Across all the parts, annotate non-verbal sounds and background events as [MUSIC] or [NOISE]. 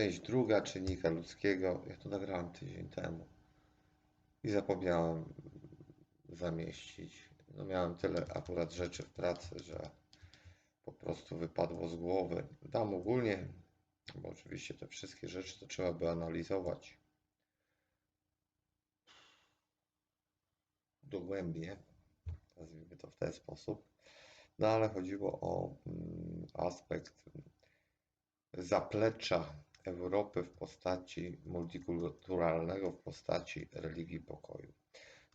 Część druga czynnika ludzkiego. Ja to nagrałem tydzień temu i zapomniałem zamieścić. No miałem tyle akurat rzeczy w pracy, że po prostu wypadło z głowy. Dam ogólnie, bo oczywiście te wszystkie rzeczy to trzeba by analizować dogłębnie, nazwijmy to w ten sposób. No ale chodziło o mm, aspekt zaplecza Europy w postaci multikulturalnego, w postaci religii pokoju.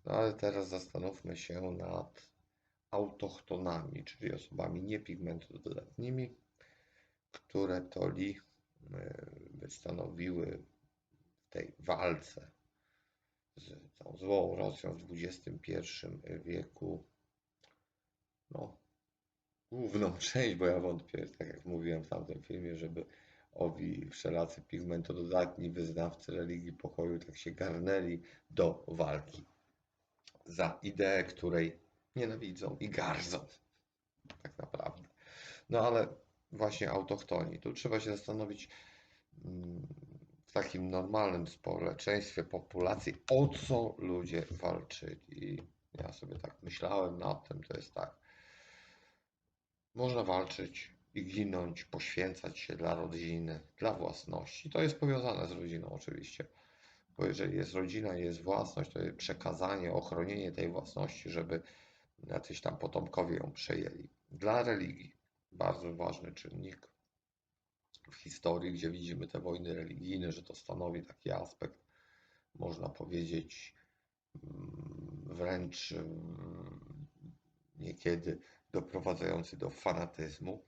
No ale teraz zastanówmy się nad autochtonami, czyli osobami niepigmentododatnimi, które to li by stanowiły w tej walce z tą złą Rosją w XXI wieku no, główną [LAUGHS] część, bo ja wątpię, tak jak mówiłem w tamtym filmie, żeby owi wszelacy pigmentododatni wyznawcy religii pokoju tak się garnęli do walki za ideę, której nienawidzą i gardzą. Tak naprawdę. No ale właśnie autochtoni. Tu trzeba się zastanowić mm, w takim normalnym społeczeństwie, populacji, o co ludzie walczyli. Ja sobie tak myślałem nad tym, to jest tak. Można walczyć i ginąć, poświęcać się dla rodziny, dla własności. To jest powiązane z rodziną oczywiście. Bo jeżeli jest rodzina i jest własność, to jest przekazanie, ochronienie tej własności, żeby jacyś tam potomkowie ją przejęli. Dla religii bardzo ważny czynnik w historii, gdzie widzimy te wojny religijne, że to stanowi taki aspekt, można powiedzieć, mm, wręcz mm, niekiedy doprowadzający do fanatyzmu.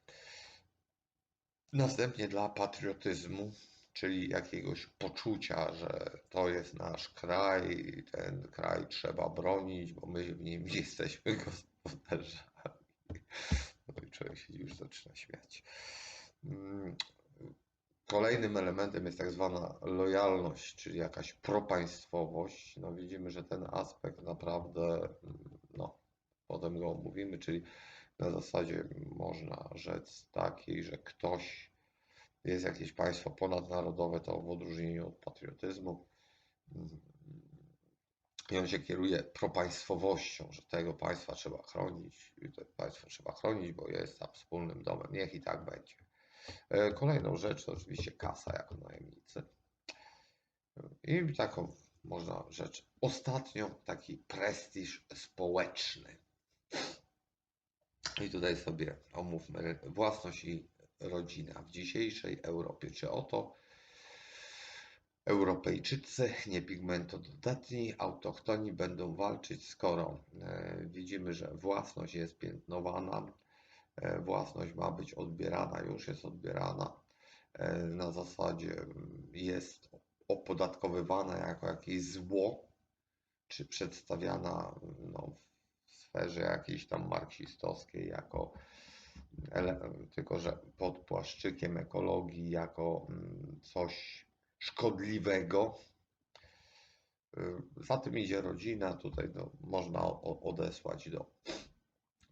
Następnie dla patriotyzmu, czyli jakiegoś poczucia, że to jest nasz kraj, ten kraj trzeba bronić, bo my w nim [LAUGHS] jesteśmy gospodarzami. No i człowiek się już zaczyna śmiać. Mm, kolejnym elementem jest tak zwana lojalność, czyli jakaś propaństwowość. No widzimy, że ten aspekt naprawdę, no potem go omówimy, czyli na zasadzie można rzec takiej, że ktoś jest jakieś państwo ponadnarodowe, to w odróżnieniu od patriotyzmu. I on się kieruje propaństwowością, że tego państwa trzeba chronić, to państwo trzeba chronić, bo jest tam wspólnym domem. Niech i tak będzie. E, kolejną rzecz to oczywiście kasa jako najemnicy. I taką można rzecz. Ostatnio taki prestiż społeczny. I tutaj sobie omówmy własność i rodzina w dzisiejszej Europie. Czy oto Europejczycy, niepigmentododatni, autochtoni będą walczyć, skoro e, widzimy, że własność jest piętnowana, e, własność ma być odbierana, już jest odbierana, e, na zasadzie jest opodatkowywana jako jakieś zło, czy przedstawiana no, sferze jakiejś tam marksistowskiej jako tylko że pod płaszczykiem ekologii jako mm, coś szkodliwego. Y, za tym idzie rodzina, tutaj no, można odesłać do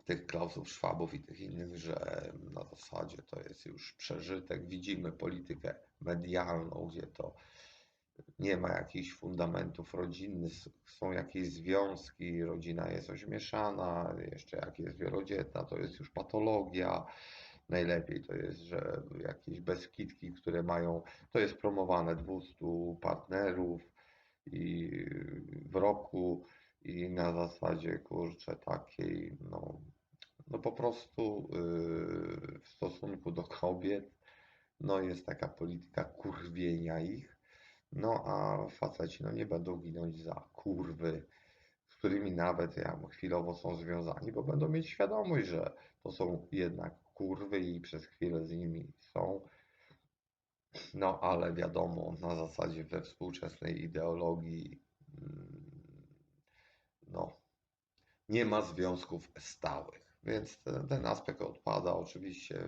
tych Klausów Szwabów i tych innych, że na zasadzie to jest już przeżytek. Widzimy politykę medialną, gdzie to nie ma jakichś fundamentów rodzinnych, są jakieś związki, rodzina jest ośmieszana, jeszcze jak jest wielodzietna, to jest już patologia. Najlepiej to jest, że jakieś bezkitki, które mają, to jest promowane 200 partnerów i w roku i na zasadzie kurczę takiej, no, no po prostu yy, w stosunku do kobiet, no jest taka polityka kurwienia ich no a faceci no, nie będą ginąć za kurwy, z którymi nawet ja, chwilowo są związani, bo będą mieć świadomość, że to są jednak kurwy i przez chwilę z nimi są. No ale wiadomo, na zasadzie we współczesnej ideologii mm, no, nie ma związków stałych. Więc ten, ten aspekt odpada. Oczywiście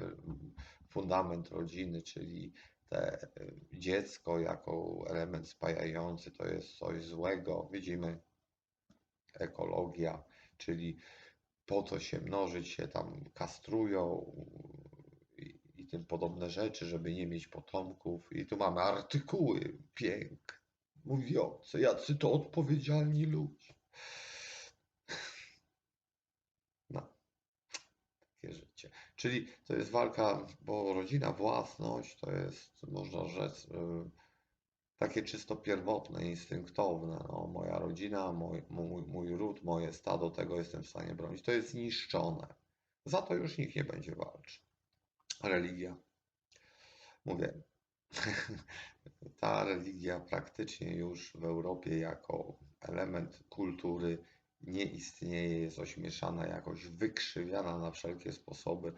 fundament rodziny, czyli te y, dziecko jako element spajający to jest coś złego. Widzimy ekologia, czyli po co się mnożyć, się tam kastrują i, tym podobne rzeczy, żeby nie mieć potomków. I tu mamy artykuły piękne, mówiące, jacy to odpowiedzialni ludzie. No, takie życie. Czyli to jest walka, bo rodzina, własność to jest, można rzec, y, takie czysto pierwotne, instynktowne. No, moja rodzina, mój, mój, mój ród, moje stado, tego jestem w stanie bronić. To jest zniszczone. Za to już nikt nie będzie walczył. Religia. Mówię, [LAUGHS] ta religia praktycznie już w Europie jako element kultury nie istnieje, jest ośmieszana, jakoś wykrzywiana na wszelkie sposoby.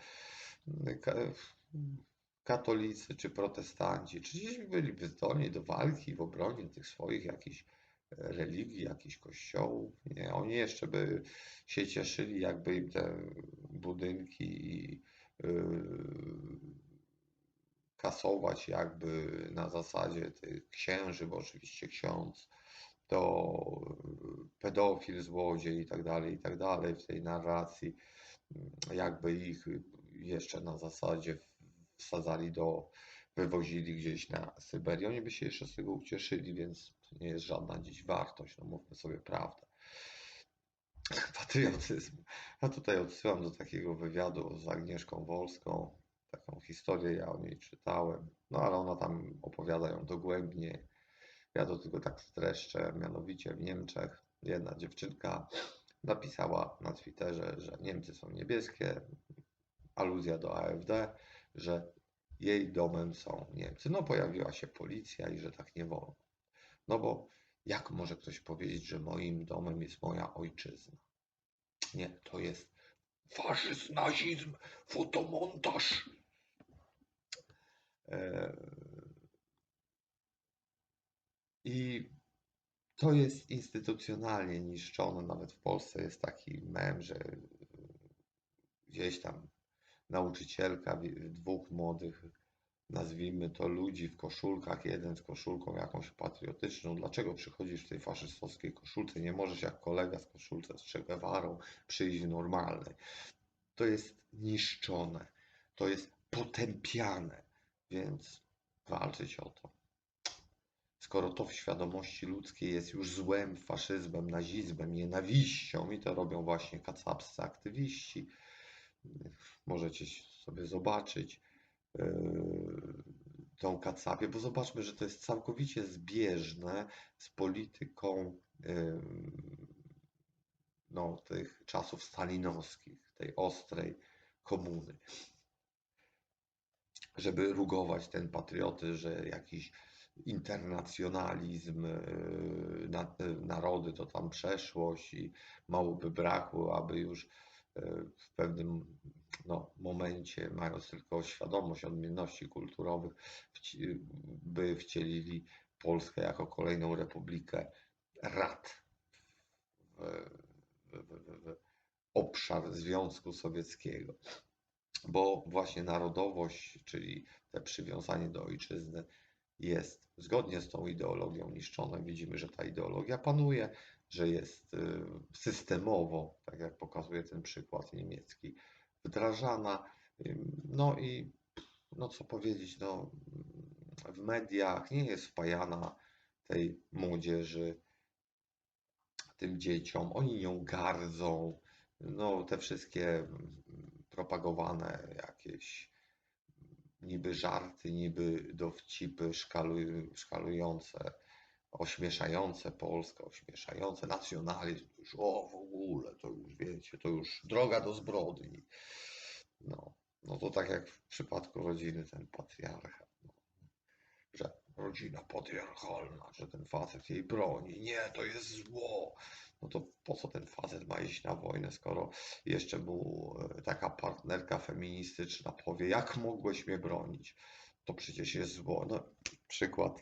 Katolicy czy protestanci, czy gdzieś byliby zdolni do walki w obronie tych swoich jakichś religii, jakichś kościołów. Nie, oni jeszcze by się cieszyli, jakby im te budynki i yy, kasować jakby na zasadzie tych księży, bo oczywiście ksiądz to pedofil, złodziej i tak dalej, i tak dalej w tej narracji, jakby ich jeszcze na zasadzie wsadzali do, wywozili gdzieś na Syberię, oni by się jeszcze z tego ucieszyli, więc to nie jest żadna dziś wartość, no mówmy sobie prawdę. Patriotyzm. Ja tutaj odsyłam do takiego wywiadu z Agnieszką Wolską, taką historię ja o niej czytałem, no ale ona tam opowiada ją dogłębnie. Ja to tylko tak streszczę, mianowicie w Niemczech jedna dziewczynka napisała na Twitterze, że Niemcy są niebieskie, aluzja do AfD, że jej domem są Niemcy. No pojawiła się policja i że tak nie wolno. No bo jak może ktoś powiedzieć, że moim domem jest moja ojczyzna? Nie, to jest faszyzm, nazizm, fotomontaż. E, I to jest instytucjonalnie niszczone. Nawet w Polsce jest taki mem, że gdzieś tam nauczycielka dwóch młodych, nazwijmy to ludzi w koszulkach, jeden z koszulką jakąś patriotyczną. Dlaczego przychodzisz w tej faszystowskiej koszulce? Nie możesz jak kolega z koszulce z Che przyjść w normalnej. To jest niszczone, to jest potępiane, więc walczyć o to. Skoro to w świadomości ludzkiej jest już złem, faszyzmem, nazizmem, nienawiścią i to robią właśnie kacapscy aktywiści, możecie sobie zobaczyć yy, tą kacapię, bo zobaczmy, że to jest całkowicie zbieżne z polityką yy, no, tych czasów stalinowskich, tej ostrej komuny. Żeby rugować ten patrioty, że jakiś internacjonalizm, yy, narody to tam przeszłość i mało by brakło, aby już w pewnym no, momencie, mając tylko świadomość odmienności kulturowych, by wcielili Polskę jako kolejną republikę rad w, w, w obszar Związku Sowieckiego. Bo właśnie narodowość, czyli te przywiązanie do ojczyzny, jest zgodnie z tą ideologią niszczone. Widzimy, że ta ideologia panuje, że jest y, systemowo, tak jak pokazuje ten przykład niemiecki, wdrażana. No i no co powiedzieć, no, w mediach nie jest wpajana tej młodzieży, tym dzieciom. Oni nią gardzą. No, te wszystkie propagowane jakieś niby żarty, niby dowcipy szkalujące ośmieszające Polskę, ośmieszające nacjonalizm, już o w ogóle, to już wiecie, to już droga do zbrodni. No, no to tak jak w przypadku rodziny ten patriarchat, rodzina patriarchalna, że ten facet jej broni, nie, to jest zło. No to po co ten facet ma iść na wojnę, skoro jeszcze mu e, taka partnerka feministyczna powie, jak mogłeś mnie bronić? To przecież jest zło. No, przykład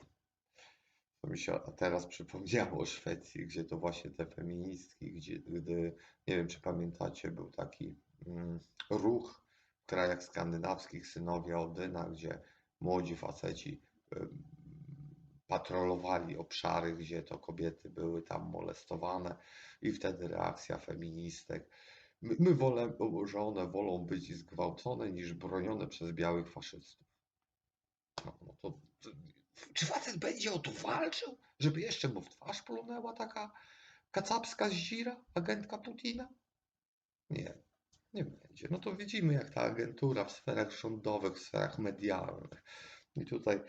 to mi się teraz przypomniało o Szwecji, gdzie to właśnie te feministki, gdzie, gdy, nie wiem czy pamiętacie, był taki mm, ruch w krajach skandynawskich, synowie Odyna, gdzie młodzi faceci patrolowali obszary, gdzie to kobiety były tam molestowane i wtedy reakcja feministek My, wolę, że one wolą być zgwałcone niż bronione przez białych faszystów. No, no to, to, czy facet będzie o to walczył, żeby jeszcze mu w twarz plunęła taka kacapska zdzira, agentka Putina? Nie, nie będzie. No to widzimy, jak ta agentura w sferach rządowych, w sferach medialnych i tutaj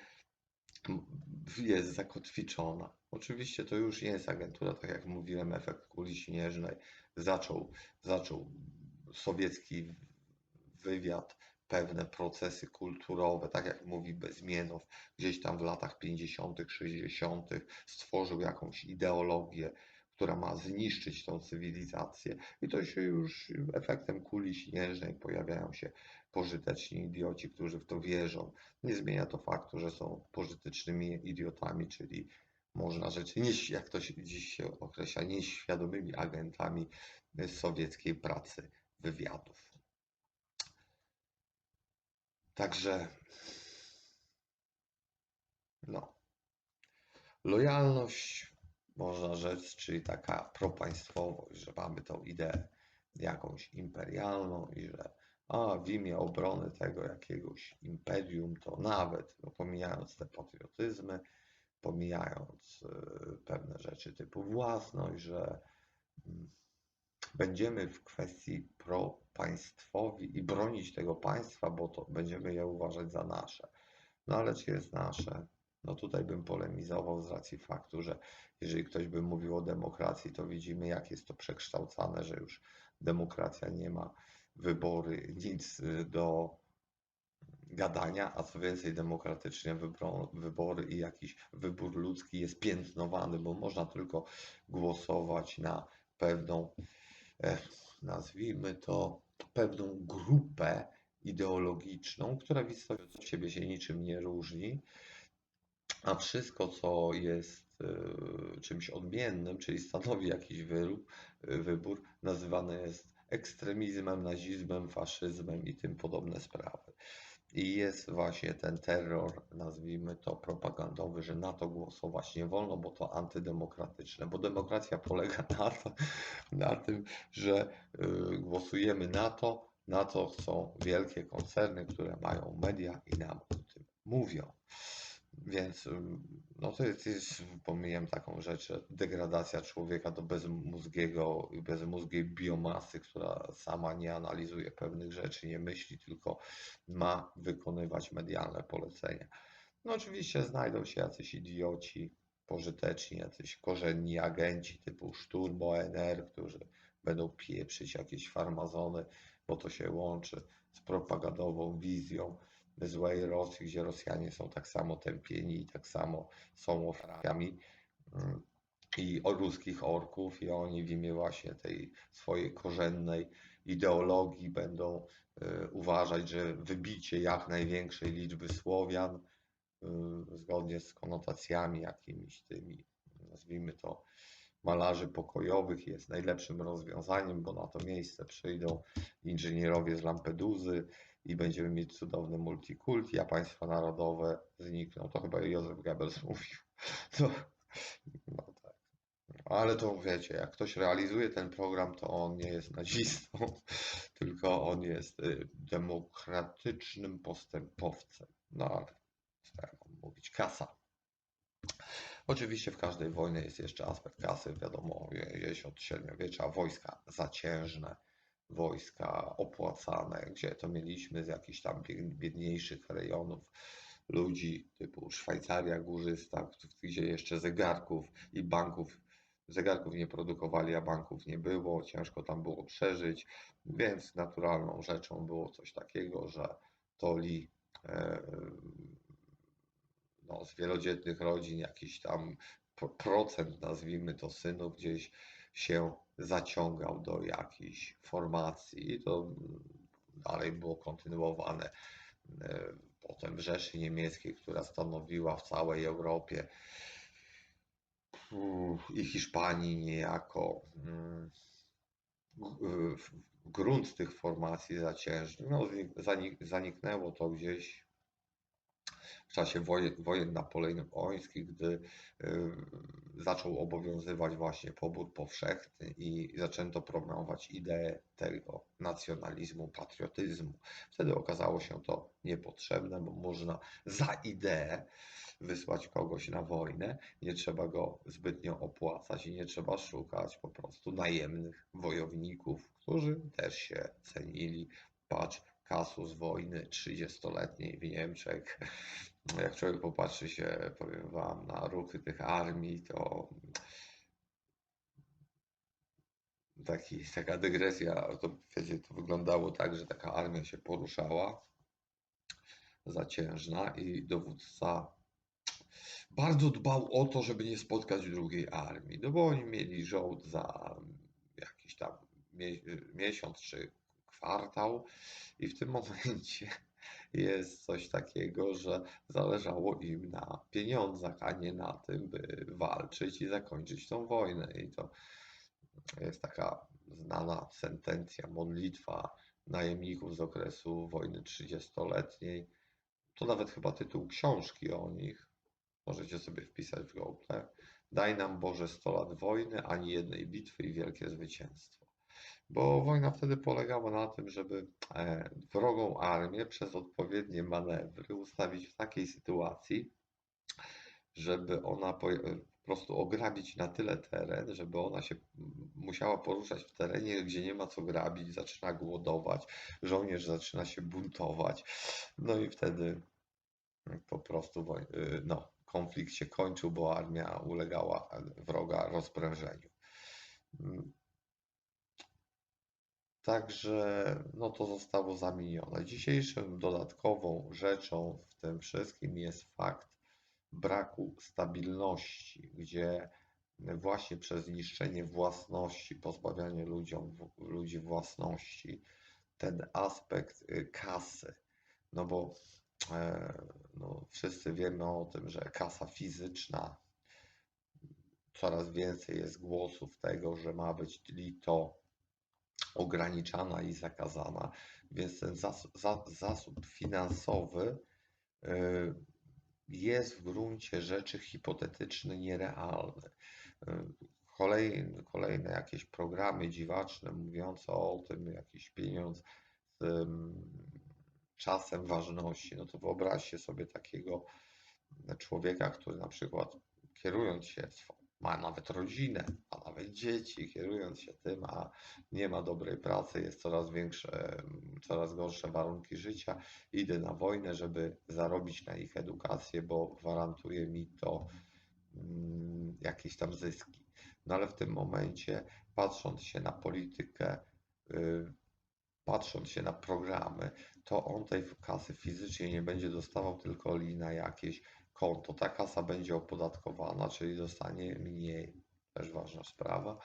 jest zakotwiczona. Oczywiście to już jest agentura, tak jak mówiłem, efekt kuli śnieżnej. Zaczął, zaczął sowiecki wywiad pewne procesy kulturowe, tak jak mówi Bezmienow, gdzieś tam w latach 50., 60., stworzył jakąś ideologię, która ma zniszczyć tą cywilizację. I to się już efektem kuli śnieżnej pojawiają się pożyteczni idioci, którzy w to wierzą. Nie zmienia to faktu, że są pożytecznymi idiotami, czyli można rzeczy, nie, jak to się dziś się określa, nieświadomymi agentami sowieckiej pracy wywiadów. Także no. Lojalność, można rzec, czyli taka propaństwowość, że mamy tą ideę jakąś imperialną i że a w imię obrony tego jakiegoś imperium, to nawet, no, pomijając te patriotyzmy, pomijając y, pewne rzeczy typu własność, że mm, będziemy w kwestii propaństwowi i bronić tego państwa, bo to będziemy je uważać za nasze. No ale czy jest nasze? No tutaj bym polemizował z racji faktu, że jeżeli ktoś by mówił o demokracji, to widzimy, jak jest to przekształcane, że już demokracja nie ma wybory, nic y, do gadania, a co więcej, demokratycznie wybory i jakiś wybór ludzki jest piętnowany, bo można tylko głosować na pewną, nazwijmy to, pewną grupę ideologiczną, która w istocie od siebie się niczym nie różni, a wszystko, co jest y, czymś odmiennym, czyli stanowi jakiś wybór, nazywane jest ekstremizmem, nazizmem, faszyzmem i tym podobne sprawy. I jest właśnie ten terror, nazwijmy to propagandowy, że na to głosować nie wolno, bo to antydemokratyczne, bo demokracja polega na, to, na tym, że y, głosujemy na to, na co chcą wielkie koncerny, które mają media i nam o tym mówią. Więc no to jest, jest, pomijam taką rzecz, degradacja człowieka do bezmózgiego, bezmózgiej biomasy, która sama nie analizuje pewnych rzeczy, nie myśli, tylko ma wykonywać medialne polecenia. No oczywiście znajdą się jacyś idioci, pożyteczni, jacyś korzenni agenci typu Szturm ONR, którzy będą pieprzyć jakieś farmazony, bo to się łączy z propagandową wizją złej Rosji, gdzie Rosjanie są tak samo tępieni i tak samo są ofiarami mm, i o ruskich orków i oni w imię właśnie tej swojej korzennej ideologii będą y, uważać, że wybicie jak największej liczby Słowian y, zgodnie z konotacjami jakimiś tymi, nazwijmy to, malarzy pokojowych jest najlepszym rozwiązaniem, bo na to miejsce przyjdą inżynierowie z Lampeduzy, i będziemy mieć cudowny multikulti, a państwa narodowe znikną. To chyba Józef Goebbels [LAUGHS] mówił. No, no tak. Ale to wiecie, jak ktoś realizuje ten program, to on nie jest nazistą, [LAUGHS] tylko on jest y, demokratycznym postępowcem. No ale co ja mam mówić? Kasa. Oczywiście w każdej wojnie jest jeszcze aspekt kasy, wiadomo, jeśli od średniowiecza wojska zaciężne, wojska opłacane, gdzie to mieliśmy z jakichś tam biedniejszych rejonów ludzi typu Szwajcaria górzysta, gdzie jeszcze zegarków i banków, zegarków nie produkowali, a banków nie było, ciężko tam było przeżyć, więc naturalną rzeczą było coś takiego, że toli e, no, z wielodzietnych rodzin jakiś tam procent, nazwijmy to synów, gdzieś się zaciągał do jakiejś formacji i to dalej było kontynuowane e, potem w Rzeszy Niemieckiej, która stanowiła w całej Europie i Hiszpanii niejako mm, grunt tych formacji zaciężnych. No, zaniknęło to gdzieś w czasie wojen, wojen napoleońskich, gdy y, zaczął obowiązywać właśnie pobór powszechny i zaczęto promować ideę tego nacjonalizmu, patriotyzmu. Wtedy okazało się to niepotrzebne, bo można za ideę wysłać kogoś na wojnę, nie trzeba go zbytnio opłacać i nie trzeba szukać po prostu najemnych wojowników, którzy też się cenili. Patrz, kasus wojny 30-letniej w Niemczech. Jak człowiek popatrzy się, powiem Wam, na ruchy tych armii, to taki, taka dygresja, to wiecie, to wyglądało tak, że taka armia się poruszała zaciężna i dowódca bardzo dbał o to, żeby nie spotkać drugiej armii, no bo oni mieli żołd za jakiś tam miesiąc czy kwartał i w tym momencie jest coś takiego, że zależało im na pieniądzach, a nie na tym, by walczyć i zakończyć tą wojnę. I to jest taka znana sentencja, modlitwa najemników z okresu wojny 30-letniej. To nawet chyba tytuł książki o nich. Możecie sobie wpisać w Google. Daj nam Boże 100 lat wojny, ani jednej bitwy i wielkie zwycięstwo. Bo wojna wtedy polegała na tym, żeby e, wrogą armię przez odpowiednie manewry ustawić w takiej sytuacji, żeby ona po, prostu ograbić na tyle teren, żeby ona się musiała poruszać w terenie, gdzie nie ma co grabić, zaczyna głodować, żołnierz zaczyna się buntować, no i wtedy po prostu y, no, konflikt się kończył, bo armia ulegała wroga rozprężeniu. Także no to zostało zamienione. Dzisiejszym dodatkową rzeczą w tym wszystkim jest fakt braku stabilności, gdzie właśnie przez niszczenie własności, pozbawianie ludziom, ludzi własności, ten aspekt y, kasy, no bo e, no, wszyscy wiemy o tym, że kasa fizyczna, coraz więcej jest głosów tego, że ma być to ograniczana i zakazana, więc ten zasób, zasób finansowy y, jest w gruncie rzeczy hipotetyczny, nierealny. Y, kolejne, kolejne jakieś programy dziwaczne mówiące o tym, jakiś pieniądz z czasem ważności, no to wyobraźcie sobie takiego człowieka, który na przykład kierując się ma nawet rodzinę, ma nawet dzieci, kierując się tym, a nie ma dobrej pracy, jest coraz większe, coraz gorsze warunki życia. Idę na wojnę, żeby zarobić na ich edukację, bo gwarantuje mi to mm, jakieś tam zyski. No ale w tym momencie, patrząc się na politykę, y, patrząc się na programy, to on tej kasy fizycznie nie będzie dostawał, tylko li na jakieś konto. Ta kasa będzie opodatkowana, czyli dostanie mniej. Też ważna sprawa.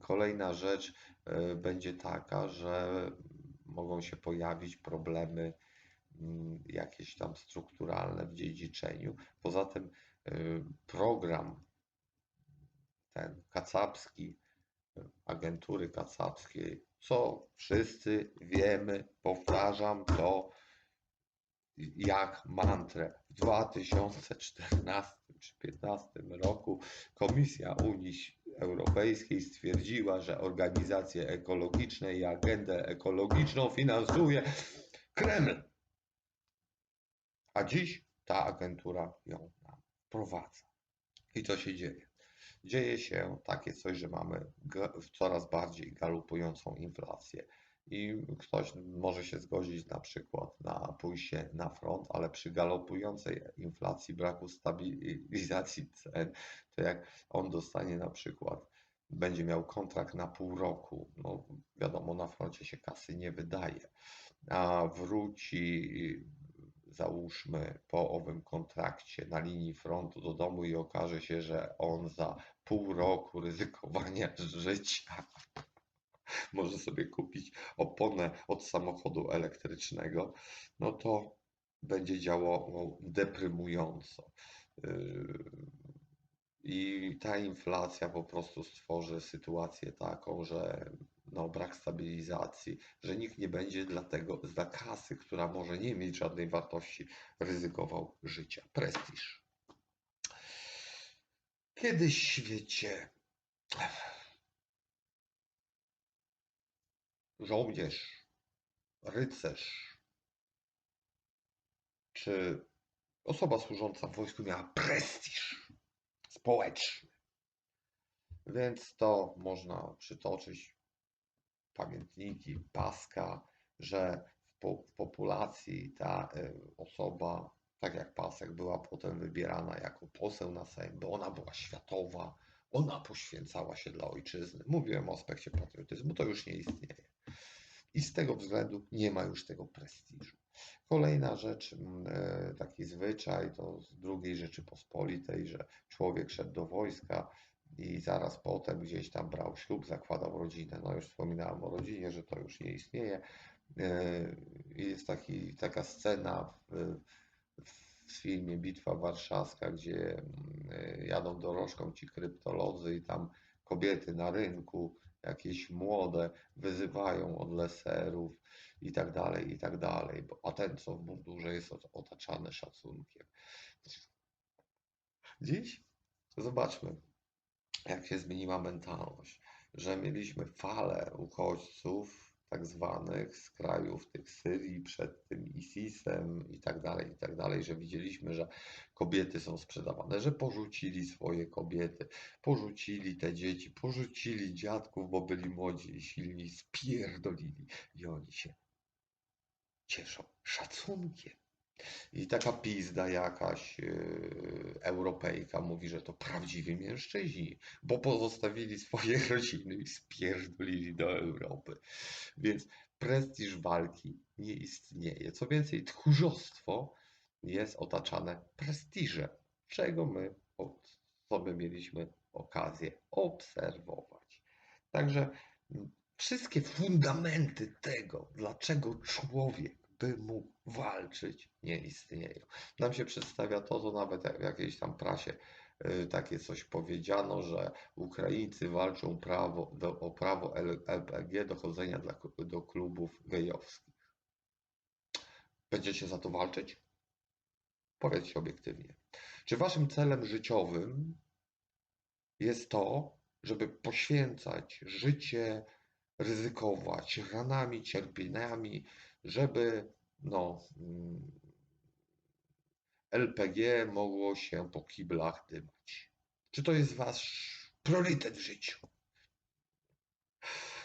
Kolejna rzecz y, będzie taka, że mogą się pojawić problemy mm, jakieś tam strukturalne w dziedziczeniu. Poza tym y, program ten kacapski, agentury kacapskiej, co wszyscy wiemy, powtarzam to jak mantrę. W 2014 czy 2015 roku Komisja Unii Europejskiej stwierdziła, że organizacje ekologiczne i agendę ekologiczną finansuje Kreml. A dziś ta agentura ją nam wprowadza. I co się dzieje? Dzieje się takie coś, że mamy coraz bardziej galopującą inflację i ktoś może się zgodzić na przykład na pójście na front, ale przy galopującej inflacji, braku stabilizacji cen, to jak on dostanie na przykład, będzie miał kontrakt na pół roku, no wiadomo, na froncie się kasy nie wydaje, a wróci załóżmy po owym kontrakcie na linii frontu do domu i okaże się, że on za pół roku ryzykowania [LAUGHS] życia [LAUGHS] może sobie kupić oponę od samochodu elektrycznego, no to będzie działało deprymująco. Yy, I ta inflacja po prostu stworzy sytuację taką, że no, brak stabilizacji, że nikt nie będzie dlatego za kasy, która może nie mieć żadnej wartości, ryzykował życia. Prestiż. Kiedyś w świecie żołnierz, rycerz czy osoba służąca w wojsku miała prestiż społeczny. Więc to można przytoczyć pamiętniki Paska, że w, po, w populacji ta y, osoba, tak jak Pasek, była potem wybierana jako poseł na Sejm, bo ona była światowa, ona poświęcała się dla ojczyzny. Mówiłem o aspekcie patriotyzmu, to już nie istnieje. I z tego względu nie ma już tego prestiżu. Kolejna rzecz, mm, e, taki zwyczaj, to z II Rzeczypospolitej, że człowiek szedł do wojska i zaraz potem gdzieś tam brał ślub, zakładał rodzinę. No już wspominałem o rodzinie, że to już nie istnieje. E, jest taki, taka scena w, w filmie Bitwa Warszawska, gdzie mm, e, jadą dorożką ci kryptolodzy i tam kobiety na rynku, jakieś młode, wyzywają od leserów i tak dalej, i tak dalej, a ten, co w mundurze jest otaczany szacunkiem. Dziś zobaczmy, jak się zmieniła mentalność, że mieliśmy falę uchodźców, tak zwanych, z krajów tych Syrii, przed tym ISIS-em i tak dalej, i tak dalej, że widzieliśmy, że kobiety są sprzedawane, że porzucili swoje kobiety, porzucili te dzieci, porzucili dziadków, bo byli młodzi i silni, spierdolili i oni się cieszą szacunkiem. I taka pizda jakaś yy, Europejka mówi, że to prawdziwi mężczyźni, bo pozostawili swoje [LAUGHS] rodziny i spierdolili do Europy. Więc prestiż walki nie istnieje. Co więcej, tchórzostwo jest otaczane prestiżem, czego my od sobie mieliśmy okazję obserwować. Także mm, wszystkie fundamenty tego, dlaczego człowiek by mógł walczyć, nie istnieją. Nam się przedstawia to, to nawet w jakiejś tam prasie y, takie coś powiedziano, że Ukraińcy walczą prawo, do, o prawo LPG do chodzenia dla, do klubów gejowskich. Będziecie za to walczyć? Powiedzcie obiektywnie. Czy waszym celem życiowym jest to, żeby poświęcać życie, ryzykować ranami, cierpieniami, żeby no, mm, LPG mogło się po kiblach dymać. Czy to jest wasz priorytet w życiu?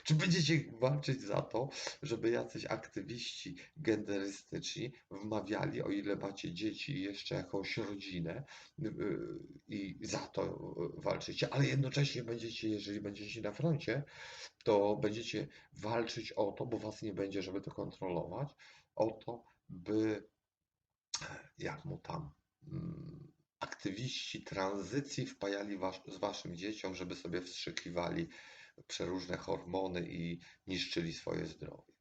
Czy będziecie walczyć za to, żeby jacyś aktywiści genderystyczni wmawiali, o ile macie dzieci i jeszcze jakąś rodzinę yy, i za to walczycie, ale jednocześnie będziecie, jeżeli będziecie na froncie, to będziecie walczyć o to, bo was nie będzie, żeby to kontrolować, o to, by jak mu tam mm, aktywiści tranzycji wpajali was, z waszym dzieciom, żeby sobie wstrzykiwali przeróżne hormony i niszczyli swoje zdrowie.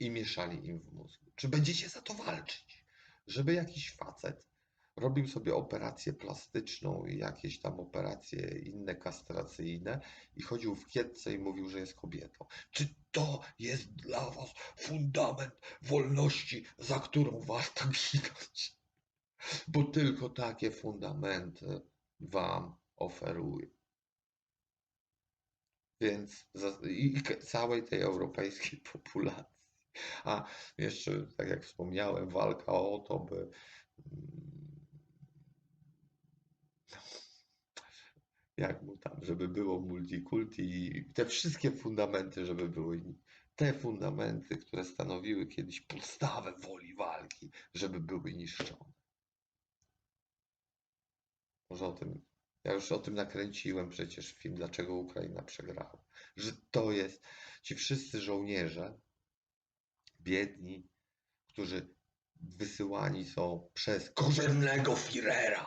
I mieszali im w mózgu. Czy będziecie za to walczyć? Żeby jakiś facet robił sobie operację plastyczną i jakieś tam operacje inne kastracyjne i chodził w kietce i mówił, że jest kobietą. Czy to jest dla was fundament wolności, za którą warto ginąć? Bo tylko takie fundamenty wam oferuję. Więc i całej tej europejskiej [LAUGHS] populacji. A jeszcze, tak jak wspomniałem, walka o to, by jak mu tam, żeby było multikulti i te wszystkie fundamenty, żeby były te fundamenty, które stanowiły kiedyś podstawę woli walki, żeby były niszczone. Może o tym ja już o tym nakręciłem przecież film, dlaczego Ukraina przegrała. Że to jest ci wszyscy żołnierze, biedni, którzy wysyłani są przez korzennego Führera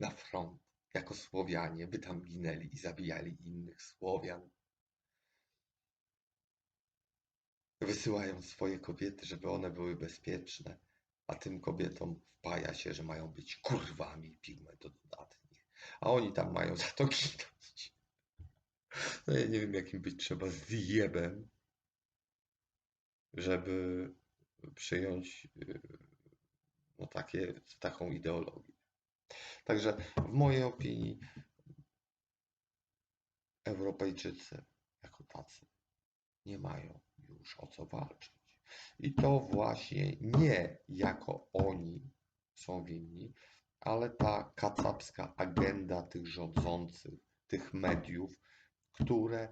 na front jako Słowianie, by tam ginęli i zabijali innych Słowian. Wysyłają swoje kobiety, żeby one były bezpieczne a tym kobietom wpaja się, że mają być kurwami pigmentododatni. A oni tam mają za to ginąć. No ja nie wiem, jakim być trzeba zjebem, żeby przyjąć y, no takie, taką ideologię. Także w mojej opinii Europejczycy jako tacy nie mają już o co walczyć. I to właśnie nie jako oni są winni, ale ta kacapska agenda tych rządzących, tych mediów, które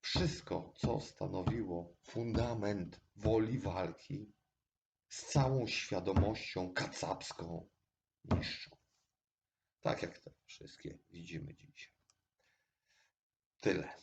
wszystko, co stanowiło fundament woli walki, z całą świadomością kacapską niszczą. Tak jak te wszystkie widzimy dzisiaj. Tyle.